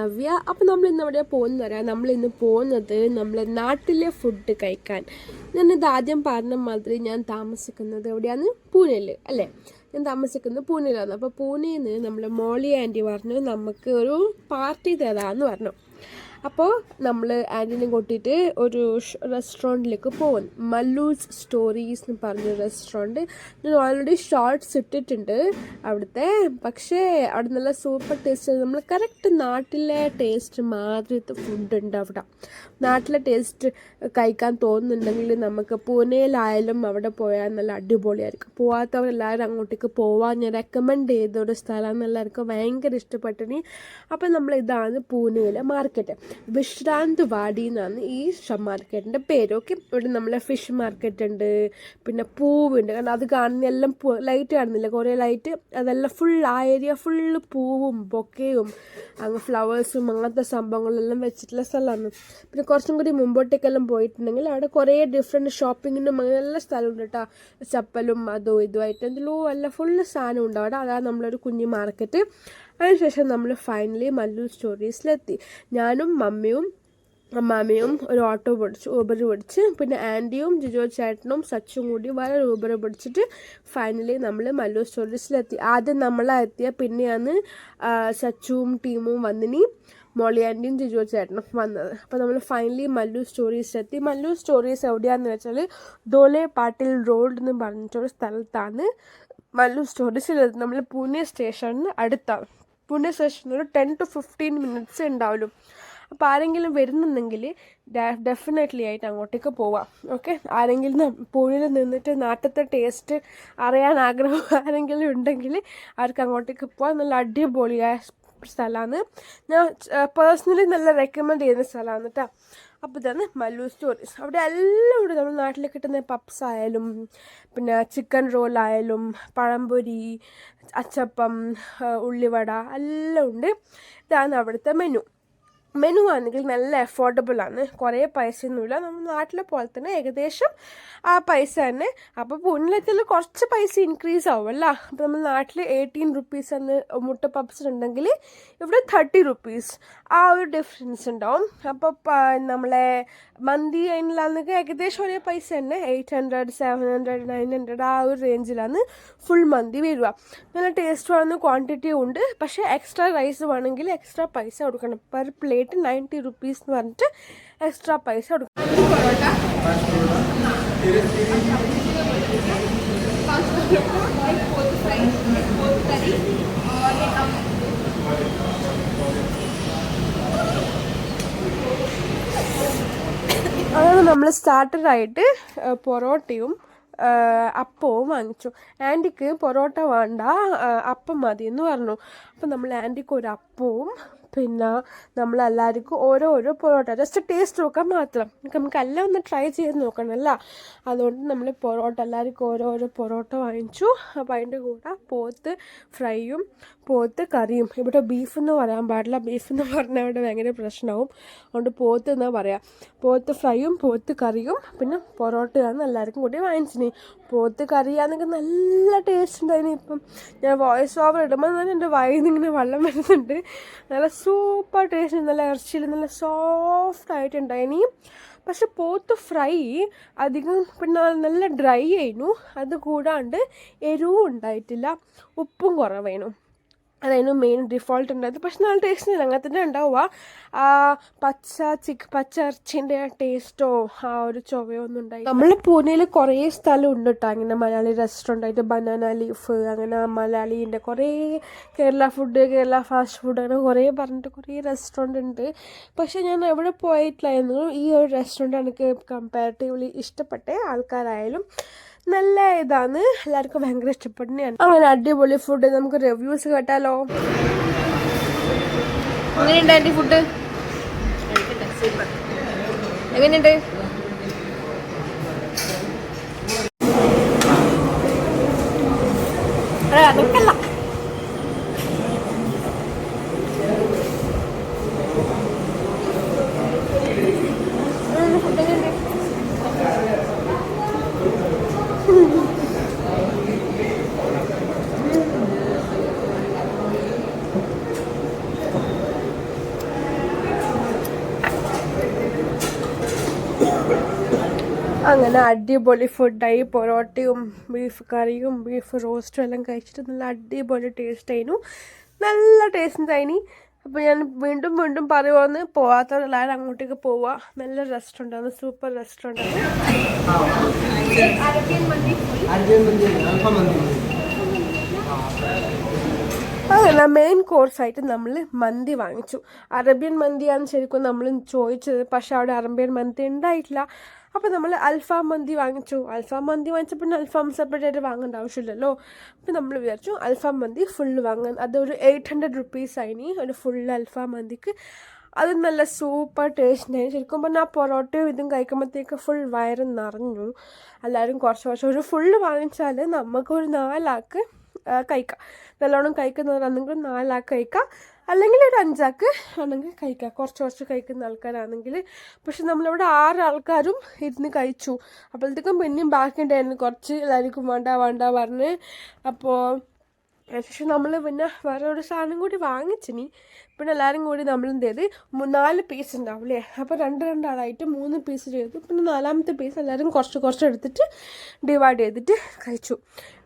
നവ്യ. അപ്പോൾ നമ്മൾ ഇന്ന് എവിടെ പോകുന്നത് പറയാം നമ്മൾ ഇന്ന് പോകുന്നത് നമ്മളെ നാട്ടിലെ ഫുഡ് കഴിക്കാൻ. ഞാനിത് ആദ്യം പറഞ്ഞ മാതിരി ഞാൻ താമസിക്കുന്നത് എവിടെയാണ് പൂനെയിൽ അല്ലേ? ഞാൻ താമസിക്കുന്നത് പൂനെയിലാണ്. അപ്പോൾ പൂനെയിൽ നിന്ന് നമ്മളെ മോളി ആന്റി പറഞ്ഞു നമുക്ക് ഒരു പാർട്ടി തരാമെന്ന് പറഞ്ഞു. അപ്പോൾ നമ്മൾ ആന്റിനെ കൂട്ടിയിട്ട് ഒരു റെസ്റ്റോറന്റിലേക്ക് പോകും മല്ലൂസ് സ്റ്റോറീസ് എന്ന് പറഞ്ഞ റെസ്റ്റോറന്റ് ഞാൻ ഓൾറെഡി ഷോർട്ട്സ് ഇട്ടിട്ടുണ്ട് അവിടുത്തെ. പക്ഷേ അവിടെ നല്ല സൂപ്പർ ടേസ്റ്റ് നമ്മൾ കറക്റ്റ് നാട്ടിലെ ടേസ്റ്റ് മാതിരത്തെ ഫുഡ് ഉണ്ട് അവിടെ. നാട്ടിലെ ടേസ്റ്റ് കഴിക്കാൻ തോന്നുന്നുണ്ടെങ്കിൽ നമുക്ക് പൂനെയിലായാലും അവിടെ പോയാൽ നല്ല അടിപൊളിയായിരിക്കും. പോവാത്തവരെല്ലാവരും അങ്ങോട്ടേക്ക് പോവാൻ ഞാൻ റെക്കമെൻഡ് ചെയ്ത ഒരു സ്ഥലം എന്നെല്ലാവർക്കും ഭയങ്കര ഇഷ്ടപ്പെട്ടിനി. അപ്പം നമ്മൾ ഇതാണ് പൂനെയിലെ മാർക്കറ്റ് വിശ്രാന്ത് വാടി എന്നാണ് ഈ മാർക്കറ്റിന്റെ പേര്. ഓക്കെ ഇവിടെ നമ്മളെ ഫിഷ് മാർക്കറ്റ് ഉണ്ട് പിന്നെ പൂവുണ്ട്. കാരണം അത് കാണുന്ന എല്ലാം പൂ ലൈറ്റ് കാണുന്നില്ല. കുറേ ലൈറ്റ് അതെല്ലാം ഫുൾ ആ ഏരിയ ഫുള്ള് പൂവും ബൊക്കയും അങ്ങ് ഫ്ലവേഴ്സും അങ്ങനത്തെ സംഭവങ്ങളെല്ലാം വെച്ചിട്ടുള്ള സ്ഥലമാണ്. പിന്നെ കുറച്ചും കൂടി മുമ്പോട്ടേക്കെല്ലാം പോയിട്ടുണ്ടെങ്കിൽ അവിടെ കുറേ ഡിഫറെന്റ് ഷോപ്പിങ്ങിനും അങ്ങനെ സ്ഥലമുണ്ട് കേട്ടോ. ചപ്പലും അതും ഇതുമായിട്ട് എന്തെല്ലോ എല്ലാം ഫുള്ള് സാധനം ഉണ്ട് അവിടെ അതാണ് നമ്മളൊരു കുഞ്ഞു മാർക്കറ്റ് അതിനുശേഷം നമ്മൾ ഫൈനലി മല്ലു സ്റ്റോറീസിലെത്തി ഞാനും മമ്മിയും അമ്മാമ്മയും ഒരു ഓട്ടോ പിടിച്ച് ഊബർ പിടിച്ച് പിന്നെ ആന്റിയും ജിജോ ചേട്ടനും സച്ചും കൂടി വേറെ ഊബർ പിടിച്ചിട്ട് ഫൈനലി നമ്മൾ മല്ലു സ്റ്റോറീസിലെത്തി ആദ്യം നമ്മളെത്തിയ പിന്നെയാണ് സച്ചുവും ടീമും വന്നിനി മോളി ആന്റിയും ജിജോ ചേട്ടനും വന്നത്. അപ്പോൾ നമ്മൾ ഫൈനലി മല്ലു സ്റ്റോറീസിലെത്തി മല്ലു സ്റ്റോറീസ് എവിടെയാണെന്ന് വെച്ചാൽ ദോലെ പാട്ടിൽ റോഡ് എന്ന് പറഞ്ഞിട്ടൊരു സ്ഥലത്താണ് മല്ലു സ്റ്റോറീസിലെത്തി നമ്മൾ പൂനെ സ്റ്റേഷനിൽ അടുത്താണ്. പൂനെ സെഷൻ ഒരു ടെൻ ടു ഫിഫ്റ്റീൻ മിനിറ്റ്സ് ഉണ്ടാവുള്ളൂ അപ്പോൾ ആരെങ്കിലും വരുന്നുണ്ടെങ്കിൽ ഡെഫിനറ്റ്ലി ആയിട്ട് അങ്ങോട്ടേക്ക് പോവാം. ഓക്കെ ആരെങ്കിലും പുഴയിൽ നിന്നിട്ട് നാട്ടിലത്തെ ടേസ്റ്റ് അറിയാൻ ആഗ്രഹം ആരെങ്കിലും ഉണ്ടെങ്കിൽ അവർക്ക് അങ്ങോട്ടേക്ക് പോവാം. നല്ല അടിപൊളിയായ സ്ഥലമാണ്. ഞാൻ പേഴ്സണലി നല്ല റെക്കമെൻഡ് ചെയ്യുന്ന സ്ഥലമാണ് കേട്ടോ അപ്പോൾ ഇതാണ് മല്ലു സ്റ്റോറീസ്. അവിടെ എല്ലാം ഉണ്ട്. നമ്മുടെ നാട്ടിൽ കിട്ടുന്ന പപ്സ് ആയാലും പിന്നെ ചിക്കൻ റോളായാലും പഴംപൊരി അച്ചപ്പം ഉള്ളിവട എല്ലാം ഉണ്ട്. ഇതാണ് അവിടുത്തെ മെനു. മെനു ആണെങ്കിൽ നല്ല അഫോർഡബിൾ ആണ്. കുറേ പൈസയൊന്നുമില്ല. നമ്മൾ നാട്ടിലെ പോലെ തന്നെ ഏകദേശം ആ പൈസ തന്നെ. അപ്പോൾ പുണ്യത്തിൽ കുറച്ച് പൈസ ഇൻക്രീസ് ആവുമല്ല അപ്പോൾ നമ്മൾ നാട്ടിൽ എയ്റ്റീൻ റുപ്പീസ് എന്ന് മുട്ട പപ്സ് ഉണ്ടെങ്കിൽ ഇവിടെ തേർട്ടി റുപ്പീസ് ആ ഒരു ഡിഫറൻസ് ഉണ്ടാവും. അപ്പോൾ നമ്മളെ മന്തി അതിനിലാണെങ്കിൽ ഏകദേശം ഒരേ പൈസ തന്നെ. Eight hundred seven hundred nine hundred ആ ഒരു റേഞ്ചിലാണ് ഫുൾ മന്തി വരിക. നല്ല ടേസ്റ്റ് വേണമെന്ന് ക്വാണ്ടിറ്റി ഉണ്ട്. പക്ഷേ എക്സ്ട്രാ റൈസ് വേണമെങ്കിൽ എക്സ്ട്രാ പൈസ കൊടുക്കണം. പെർ പ്ലേറ്റ് നയന്റി റുപ്പീസ് എന്ന് പറഞ്ഞിട്ട് എക്സ്ട്രാ പൈസ കൊടുക്കും. അതാണ് നമ്മൾ സ്റ്റാർട്ടറായിട്ട് പൊറോട്ടയും അപ്പവും വാങ്ങിച്ചു. ആന്റിക്ക് പൊറോട്ട വേണ്ട അപ്പം മതി എന്ന് പറഞ്ഞു. അപ്പം നമ്മൾ ആന്റിക്ക് ഒരു അപ്പവും പിന്നെ നമ്മളെല്ലാവർക്കും ഓരോരോ ഓരോ പൊറോട്ട ജസ്റ്റ് ടേസ്റ്റ് നോക്കാൻ മാത്രം. നമുക്ക് എല്ലാം ഒന്ന് ട്രൈ ചെയ്ത് നോക്കണമല്ല അതുകൊണ്ട് നമ്മൾ പൊറോട്ട എല്ലാവർക്കും ഓരോരോ പൊറോട്ട വാങ്ങിച്ചു. അപ്പോൾ അതിന്റെ കൂടെ പോത്ത് ഫ്രൈയും പോത്ത് കറിയും. ഇവിടെ ബീഫ് എന്ന് പറയാൻ പാടില്ല. ബീഫ് എന്ന് പറഞ്ഞാൽ ഇവിടെ ഭയങ്കര പ്രശ്നമാവും അതുകൊണ്ട് പോത്ത് എന്നാ പറയാം? പോത്ത് ഫ്രൈയും പോത്ത് കറിയും പിന്നെ പൊറോട്ടയാണ് എല്ലാവർക്കും കൂടി വാങ്ങിച്ചിന്. പോത്ത് കറിയാണെങ്കിൽ നല്ല ടേസ്റ്റ് ഉണ്ടായിരുന്നു ഇപ്പം. ഞാൻ വോയിസ് ഓവർ ഇടുമ്പോൾ തന്നെ എന്റെ വായിൽ ഇങ്ങനെ വെള്ളം വരുന്നുണ്ട്. നല്ല സൂപ്പർ ടേസ്റ്റ് നല്ല ഇറച്ചിയിൽ നല്ല സോഫ്റ്റ് ആയിട്ടുണ്ടായിനി പക്ഷെ പോത്ത് ഫ്രൈ അധികം പിന്നെ നല്ല ഡ്രൈ ആയിരുന്നു. അത് കൂടാണ്ട് എരിവും ഉണ്ടായിട്ടില്ല. ഉപ്പും കുറവായിരുന്നു. അതായിരുന്നു മെയിൻ ഡിഫോൾട്ട് ഉണ്ടായത്. പക്ഷെ നല്ല ടേസ്റ്റ് ഇല്ല അങ്ങനെ തന്നെ ഉണ്ടാവുക. പച്ച ചിക്ക് പച്ച ഇറച്ചിന്റെ ടേസ്റ്റോ ആ ഒരു ചൊവയോ ഒന്നും ഉണ്ടായി നമ്മൾ പൂനെയിൽ കുറേ സ്ഥലം ഉണ്ട് കേട്ടോ. അങ്ങനെ മലയാളി റെസ്റ്റോറന്റ് ആയിട്ട് ബനാന ലീഫ് അങ്ങനെ മലയാളീന്റെ കുറേ Kerala food Kerala fast food അങ്ങനെ കുറേ പറഞ്ഞിട്ട് കുറേ റെസ്റ്റോറന്റ് ഉണ്ട്. പക്ഷേ ഞാൻ എവിടെ പോയിട്ടില്ലായിരുന്നു. ഈ ഒരു റെസ്റ്റോറന്റ് എനിക്ക് കമ്പാരിറ്റീവ്ലി ഇഷ്ടപ്പെട്ട ആൾക്കാരായാലും നല്ല ഇതാണ് എല്ലാവർക്കും ഭയങ്കര ഇഷ്ടപ്പെടുന്നതാണ്. അങ്ങനെ അടിപൊളി ഫുഡ് നമുക്ക് റിവ്യൂസ് കേട്ടാലോ? എങ്ങനെയുണ്ട് ആന്റി ഫുഡ് എങ്ങനെയുണ്ട്? അതൊക്കെയല്ല അങ്ങനെ അടിപൊളി ഫുഡായി പൊറോട്ടയും ബീഫ് കറിയും ബീഫ് റോസ്റ്റും എല്ലാം കഴിച്ചിട്ട് നല്ല അടിപൊളി ടേസ്റ്റ് ആയിരുന്നു. നല്ല ടേസ്റ്റ് ആയിനി അപ്പോൾ ഞാൻ വീണ്ടും വീണ്ടും പറയുമെന്ന് പോവാത്തവരെല്ലാവരും അങ്ങോട്ടേക്ക് പോവുക നല്ല റെസ്റ്റോറന്റ് ആണ് സൂപ്പർ റെസ്റ്റോറന്റ് ആണ്. അറബിയൻ മെയിൻ കോഴ്സായിട്ട് നമ്മൾ മന്തി വാങ്ങിച്ചു. അറേബ്യൻ മന്തിയാണ് ശരിക്കും നമ്മൾ ചോദിച്ചത്. പക്ഷെ അവിടെ അറേബ്യൻ മന്തി ഉണ്ടായിട്ടില്ല. അപ്പോൾ നമ്മൾ അൽഫാം മന്തി വാങ്ങിച്ചു. അൽഫാം മന്തി വാങ്ങിച്ചപ്പോൾ പിന്നെ അൽഫാം സെപ്പറേറ്റ് വാങ്ങേണ്ട ആവശ്യമില്ലല്ലോ. അപ്പോൾ നമ്മൾ വിചാരിച്ചു അൽഫാം മന്തി ഫുള്ള് വാങ്ങാൻ. അതൊരു എയ്റ്റ് ഹൺഡ്രഡ് റുപ്പീസ് ആയിനി ഒരു ഫുൾ അൽഫാം മന്തിക്ക്. അത് നല്ല സൂപ്പർ ടേസ്റ്റ് ആയിരുന്നു ശരിക്കും പറഞ്ഞാൽ ആ പൊറോട്ടയും ഇതും കഴിക്കുമ്പോഴത്തേക്ക് ഫുൾ വയറ് നിറഞ്ഞു. എല്ലാവരും കുറച്ച് കുറച്ച് ഒരു ഫുള്ള് വാങ്ങിച്ചാൽ നമുക്കൊരു നാലാൾക്ക് കഴിക്കാം. നല്ലോണം കഴിക്കുന്നവരാണെങ്കിൽ നാലാൾക്ക് കഴിക്കാം. അല്ലെങ്കിൽ ഒരു അഞ്ചാൾക്ക് ആണെങ്കിൽ കഴിക്കാം. കുറച്ച് കുറച്ച് കഴിക്കുന്ന ആൾക്കാരാണെങ്കിൽ. പക്ഷെ നമ്മളിവിടെ ആറ് ആൾക്കാരും ഇരുന്ന് കഴിച്ചു. അപ്പോഴത്തേക്കും പിന്നെയും ബാക്കി ഉണ്ടായിരുന്നു കുറച്ച് എല്ലാവർക്കും വേണ്ട വേണ്ട പറഞ്ഞ്. അപ്പോൾ ശേഷം നമ്മൾ പിന്നെ വേറെ ഒരു സാധനം കൂടി വാങ്ങിച്ചിനി പിന്നെ എല്ലാവരും കൂടി നമ്മൾ എന്ത് ചെയ്ത് നാല് പീസ് ഉണ്ടാവും അല്ലേ അപ്പോൾ രണ്ട് രണ്ടാളായിട്ട് മൂന്ന് പീസ് ചെയ്തു. പിന്നെ നാലാമത്തെ പീസ് എല്ലാവരും കുറച്ച് കുറച്ച് എടുത്തിട്ട് ഡിവൈഡ് ചെയ്തിട്ട് കഴിച്ചു.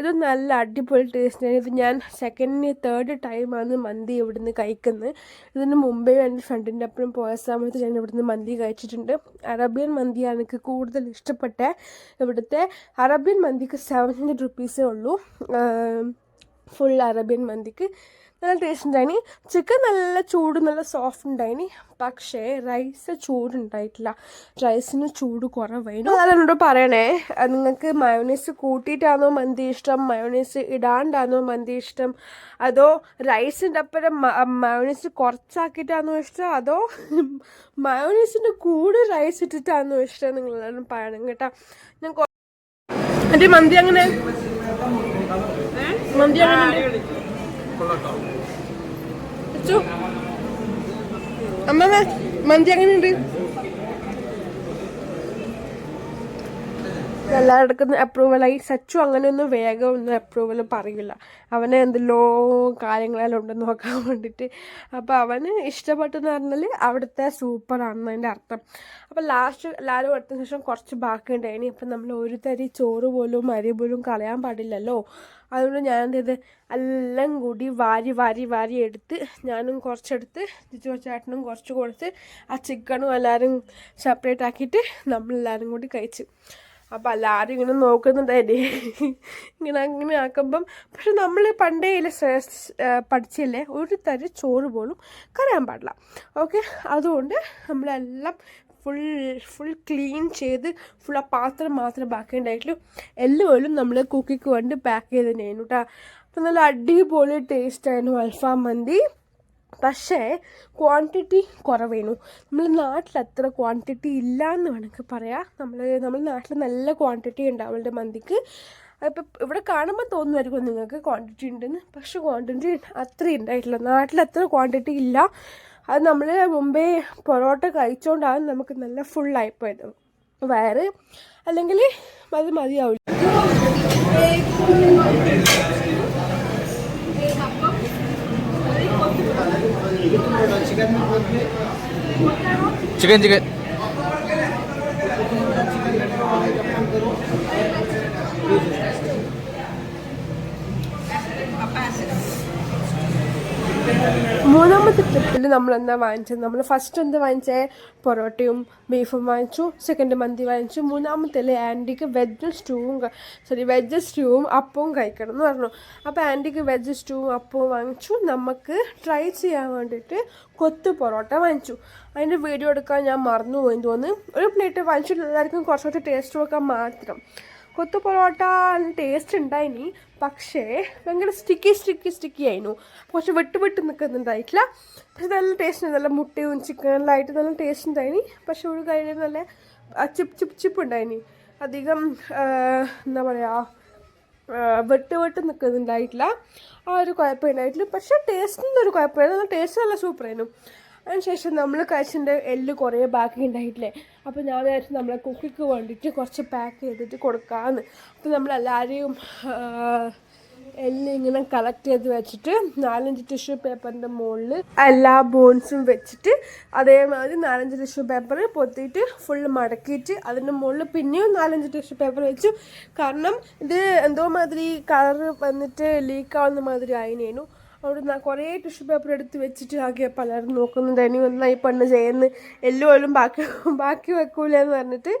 ഇത് നല്ല അടിപൊളി ടേസ്റ്റ് ആണ്. ഇത് ഞാൻ സെക്കൻഡ് തേർഡ് ടൈമാണ് മന്തി ഇവിടുന്ന് കഴിക്കുന്നത്. ഇതിന് മുമ്പേ എന്റെ ഫ്രണ്ടിന്റെ അപ്പുറം പോയ സമയത്ത് ഞാൻ ഇവിടുന്ന് മന്തി കഴിച്ചിട്ടുണ്ട്. അറേബ്യൻ മന്തിയാണ് എനിക്ക് കൂടുതൽ ഇഷ്ടപ്പെട്ട ഇവിടുത്തെ അറേബ്യൻ മന്തിക്ക് സെവൻ ഹൺഡ്രഡ് റുപ്പീസേ ഉള്ളൂ. ഫുൾ അറേബ്യൻ മന്തിക്ക്. നല്ല ടേസ്റ്റ് ഉണ്ടായിനി. ചിക്കൻ നല്ല ചൂട് നല്ല സോഫ്റ്റ് ഉണ്ടായിനി. പക്ഷേ റൈസ് ചൂടുണ്ടായിട്ടില്ല റൈസിന് ചൂട് കുറവായിരുന്നു അതെന്നോട് പറയണേ. നിങ്ങൾക്ക് മയോണൈസ് കൂട്ടിയിട്ടാണോ മന്തി ഇഷ്ടം? മയോണൈസ് ഇടാണ്ടാണോ മന്തി ഇഷ്ടം? അതോ റൈസിന്റെ അപ്പുറം മയോണൈസ് കുറച്ചാക്കിയിട്ടാണോ ഇഷ്ടം? അതോ മയോണൈസിന്റെ കൂടെ റൈസ് ഇട്ടിട്ടാണോ ഇഷ്ടം? നിങ്ങളെല്ലാവരും പറയണം കേട്ടോ. ഞാൻ എന്റെ മന്തി അങ്ങനെ മന്തി അങ്ങനെ അമ്മ മന്തി എങ്ങനെയുണ്ട്? എല്ലാവർക്കും അപ്രൂവലായി സച്ചു അങ്ങനെയൊന്നും വേഗം ഒന്നും അപ്രൂവൽ പറയില്ല. അവനെ എന്തെല്ലോ കാര്യങ്ങളെല്ലാം ഉണ്ടെന്ന് നോക്കാൻ വേണ്ടിയിട്ട്. അപ്പോൾ അവന് ഇഷ്ടപ്പെട്ടെന്ന് പറഞ്ഞാൽ അവിടുത്തെ സൂപ്പറാണെന്ന് അതിന്റെ അർത്ഥം. അപ്പോൾ ലാസ്റ്റ് എല്ലാവരും എടുത്ത ശേഷം കുറച്ച് ബാക്കി ഉണ്ടായിനി അപ്പം നമ്മൾ ഒരു തരി ചോറ് പോലും അരി പോലും കളയാൻ പാടില്ലല്ലോ. അതുകൊണ്ട് ഞാൻ എന്ത് ചെയ്ത് എല്ലാം കൂടി വാരി വാരി വാരി എടുത്ത് ഞാനും കുറച്ചെടുത്ത് ജിജു ചേട്ടനും കുറച്ച് കൊടുത്ത് ആ ചിക്കനും എല്ലാവരും സെപ്പറേറ്റ് ആക്കിയിട്ട് നമ്മളെല്ലാവരും കൂടി കഴിച്ചു. അപ്പം എല്ലാവരും ഇങ്ങനെ നോക്കുന്നുണ്ടായി ഇങ്ങനെ അങ്ങനെ ആക്കുമ്പം പക്ഷെ നമ്മൾ പണ്ടേ പഠിച്ചില്ലേ ഒരു തരം ചോറ് പോലും കരയാൻ പാടില്ല. ഓക്കെ? അതുകൊണ്ട് നമ്മളെല്ലാം ഫുൾ ഫുൾ ക്ലീൻ ചെയ്ത് ഫുൾ ആ പാത്രം മാത്രം ബാക്കി ഉണ്ടായിട്ടുള്ളൂ പോലും നമ്മൾ കുക്കിക്ക് വേണ്ടി പാക്ക് ചെയ്ത് തന്നെയായിരുന്നു കേട്ടോ. അപ്പം നല്ല അടിപൊളി ടേസ്റ്റ് ആയിരുന്നു അൽഫാം മന്തി. പക്ഷേ ക്വാണ്ടിറ്റി കുറവേനു. നമ്മൾ നാട്ടിൽ അത്ര ക്വാണ്ടിറ്റി ഇല്ല എന്ന് വേണമെങ്കിൽ പറയാം. നമ്മൾ നമ്മൾ നാട്ടിൽ നല്ല ക്വാണ്ടിറ്റി ഉണ്ട് അവളുടെ മന്തിക്ക്. അപ്പം ഇവിടെ കാണുമ്പോൾ തോന്നുമായിരിക്കും നിങ്ങൾക്ക് ക്വാണ്ടിറ്റി ഉണ്ടെന്ന് പക്ഷേ ക്വാണ്ടിറ്റി അത്ര ഉണ്ടായിട്ടില്ല നാട്ടിൽ അത്ര ക്വാണ്ടിറ്റി ഇല്ല. അത് നമ്മൾ മുമ്പേ പൊറോട്ട കഴിച്ചുകൊണ്ടാണ് നമുക്ക് നല്ല ഫുള്ളായിപ്പോയത് വയറ് അല്ലെങ്കിൽ അത് മതിയാവില്ല ചിക്കൻ ചിക്കൻ മൂന്നാമത്തെ ട്രിപ്പിൽ നമ്മൾ എന്താ വാങ്ങിച്ചത്? നമ്മൾ ഫസ്റ്റ് എന്താ വാങ്ങിച്ചത് പൊറോട്ടയും ബീഫും വാങ്ങിച്ചു. സെക്കൻഡ് മന്തി വാങ്ങിച്ചു. മൂന്നാമത്തെ അല്ലേ ആന്റിക്ക് വെജ് സ്റ്റൂവും സോറി വെജ് സ്റ്റൂവും അപ്പവും കഴിക്കണം എന്ന് പറഞ്ഞു. അപ്പോൾ ആന്റിക്ക് വെജ് സ്റ്റൂവും അപ്പവും വാങ്ങിച്ചു. നമുക്ക് ട്രൈ ചെയ്യാൻ വേണ്ടിയിട്ട് കൊത്ത് പൊറോട്ട വാങ്ങിച്ചു. അതിന്റെ വീഡിയോ എടുക്കാൻ ഞാൻ മറന്നുപോയി തോന്നുന്നു. ഒരു പ്ലേറ്റ് വാങ്ങിച്ചിട്ട് എല്ലാവർക്കും കുറച്ചുകൂടി ടേസ്റ്റ് നോക്കാൻ മാത്രം. കൊത്തു പൊറോട്ട ടേസ്റ്റ് ഉണ്ടായിനി. പക്ഷേ ഭയങ്കര സ്റ്റിക്കി സ്റ്റിക്കി സ്റ്റിക്കി ആയിരുന്നു കുറച്ച് വെട്ട് വെട്ട് നിൽക്കുന്നുണ്ടായിട്ടില്ല പക്ഷെ നല്ല ടേസ്റ്റ് നല്ല മുട്ടയും ചിക്കനെല്ലാമായിട്ട് നല്ല ടേസ്റ്റ് ഉണ്ടായിനി. പക്ഷെ ഒരു കാര്യം നല്ല ചിപ്പ് ചിപ്പ് ചിപ്പ് ഉണ്ടായിനി. അധികം എന്താ പറയുക വെട്ട് വെട്ട് നിൽക്കുന്നുണ്ടായിട്ടില്ല ആ ഒരു കുഴപ്പം ഉണ്ടായിട്ടില്ല. പക്ഷേ ടേസ്റ്റിന്റെ ഒരു കുഴപ്പമില്ല ടേസ്റ്റ് നല്ല സൂപ്പറായിരുന്നു അതിനുശേഷം നമ്മൾ കഴിച്ചിന്റെ എല്ല് കുറേ ബാക്കി ഉണ്ടായിട്ടില്ലേ അപ്പോൾ ഞാൻ വിചാരിച്ചു നമ്മളെ കുക്കിക്ക് വേണ്ടിയിട്ട് കുറച്ച് പാക്ക് ചെയ്തിട്ട് കൊടുക്കാമെന്ന് അപ്പോൾ നമ്മളെല്ലാവരെയും എല്ലാം ഇങ്ങനെ കളക്ട് ചെയ്ത് വെച്ചിട്ട് നാലഞ്ച് ടിഷ്യൂ പേപ്പറിന്റെ മുകളിൽ എല്ലാ ബോൺസും വെച്ചിട്ട് അതേമാതിരി നാലഞ്ച് ടിഷ്യൂ പേപ്പർ പൊത്തിയിട്ട് ഫുള്ള് മടക്കിയിട്ട് അതിന്റെ മുകളിൽ പിന്നെയും നാലഞ്ച് ടിഷ്യൂ പേപ്പർ വെച്ചു. കാരണം ഇത് എന്തോ മാതിരി കളർ വന്നിട്ട് ലീക്ക് ആവുന്ന മാതിരി ആയിനേനു. അവിടെ നിന്ന് കുറേ ടിഷ്യൂ പേപ്പർ എടുത്ത് വെച്ചിട്ട് ആകെ പലരും നോക്കുന്നുണ്ട് ഇനി ഒന്നായി പെണ്ണ് ചെയ്യുന്നു. എല്ലും ബാക്കി ബാക്കി വെക്കൂല എന്ന് പറഞ്ഞിട്ട്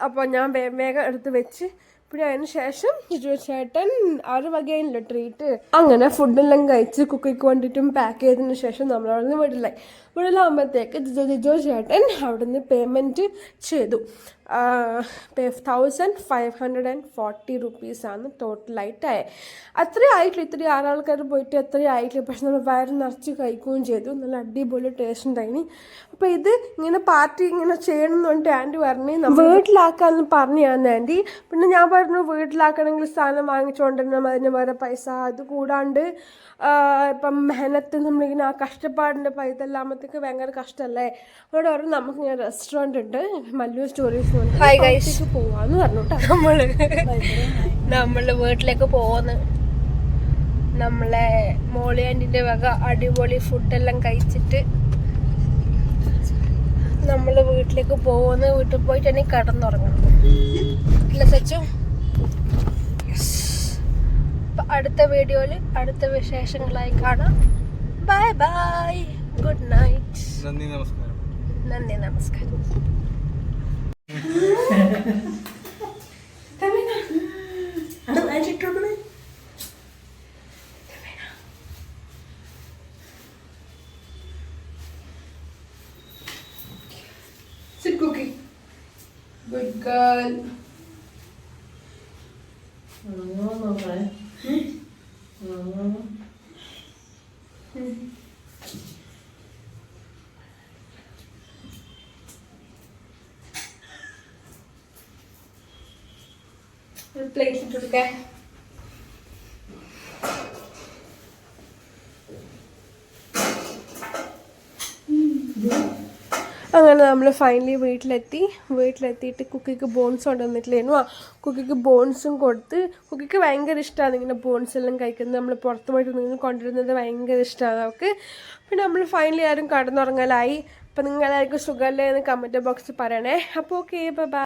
അപ്പോൾ ഞാൻ വേഗം എടുത്ത് വെച്ച് പിന്നെ അതിന് ശേഷം ചേട്ടൻ ആറ് വകയില്ല ട്രീറ്റ് അങ്ങനെ ഫുഡെല്ലാം കഴിച്ച് കുക്കിക്ക് വേണ്ടിയിട്ടും പാക്ക് ചെയ്തതിന് ശേഷം നമ്മളവിടെ നിന്ന് വീട്ടിലായി വീട്ടിലാകുമ്പോഴത്തേക്ക് ജിജോ ചേട്ടൻ അവിടെ നിന്ന് പേയ്മെന്റ് ചെയ്തു. Thousand five hundred and forty റുപ്പീസാണ് ടോട്ടലായിട്ടായത് അത്ര ആയിട്ടില്ല ആറാൾക്കാർ പോയിട്ട് അത്രയും ആയിട്ടില്ല പക്ഷെ നമ്മൾ വയറ് നിറച്ച് കഴിക്കുകയും ചെയ്തു. നല്ല അടിപൊളി ടേസ്റ്റ് ഉണ്ടായിനി. അപ്പോൾ ഇത് ഇങ്ങനെ പാർട്ടി ഇങ്ങനെ ചെയ്യണം എന്ന് പറഞ്ഞിട്ട് ആന്റി പറഞ്ഞു നമ്മൾ വീട്ടിലാക്കാമെന്ന് പറഞ്ഞു ഞാൻ ആന്റി. പിന്നെ ഞാൻ പറഞ്ഞു വീട്ടിലാക്കണമെങ്കിൽ സാധനം വാങ്ങിച്ചുകൊണ്ടിരണം അതിന് വേറെ പൈസ. അത് കൂടാണ്ട് ഇപ്പം മെഹനത്ത് നമ്മളിങ്ങനെ ആ കഷ്ടപ്പാടിന്റെ പൈസ എല്ലാമത്തേക്ക് ഭയങ്കര കഷ്ടമല്ലേ അവിടെ പറഞ്ഞു നമുക്ക് ഇങ്ങനെ റെസ്റ്റോറന്റ് ഉണ്ട്. മല്ലു സ്റ്റോറീസ് പോവാന്ന് പറഞ്ഞു കേട്ടോ നമ്മൾ നമ്മളുടെ വീട്ടിലേക്ക് പോകുന്നു നമ്മളെ മോളി ആന്റിന്റെ വക അടിപൊളി ഫുഡെല്ലാം കഴിച്ചിട്ട് നമ്മൾ വീട്ടിലേക്ക് പോകുന്നു വീട്ടിൽ പോയിട്ട് തന്നെ കിടന്നുറങ്ങണം ഇല്ല സച്ചു. അടുത്ത വീഡിയോയിൽ അടുത്ത വിശേഷങ്ങളായി കാണാം. ബൈ ബൈ ഗുഡ് നൈറ്റ് നന്ദി നമസ്കാരം നന്ദി നമസ്കാരം Sit cookie. Good girl. ഒരു Plate ഇട്ട് കൊടുക്കാൻ അങ്ങനെ നമ്മൾ ഫൈനലി വീട്ടിലെത്തി. വീട്ടിലെത്തിയിട്ട് കുക്കിക്ക് ബോൺസ് കൊണ്ടുവന്നിട്ടില്ലായിരുന്നു ആ കുക്കിക്ക് ബോൺസും കൊടുത്ത് കുക്കിക്ക് ഭയങ്കര ഇഷ്ടമാണ് ഇങ്ങനെ ബോൺസ് എല്ലാം കഴിക്കുന്നത്. നമ്മൾ പുറത്ത് പോയിട്ട് നിന്ന് കൊണ്ടുവരുന്നത് ഭയങ്കര ഇഷ്ടമാണ് അവൾക്ക് പിന്നെ നമ്മൾ ഫൈനലി ആരും കടന്നുറങ്ങലായി. അപ്പം നിങ്ങളായിരിക്കും സുഖമല്ലേ എന്ന് കമന്റ് ബോക്സിൽ പറയണേ. അപ്പോൾ ഓക്കെ ബൈ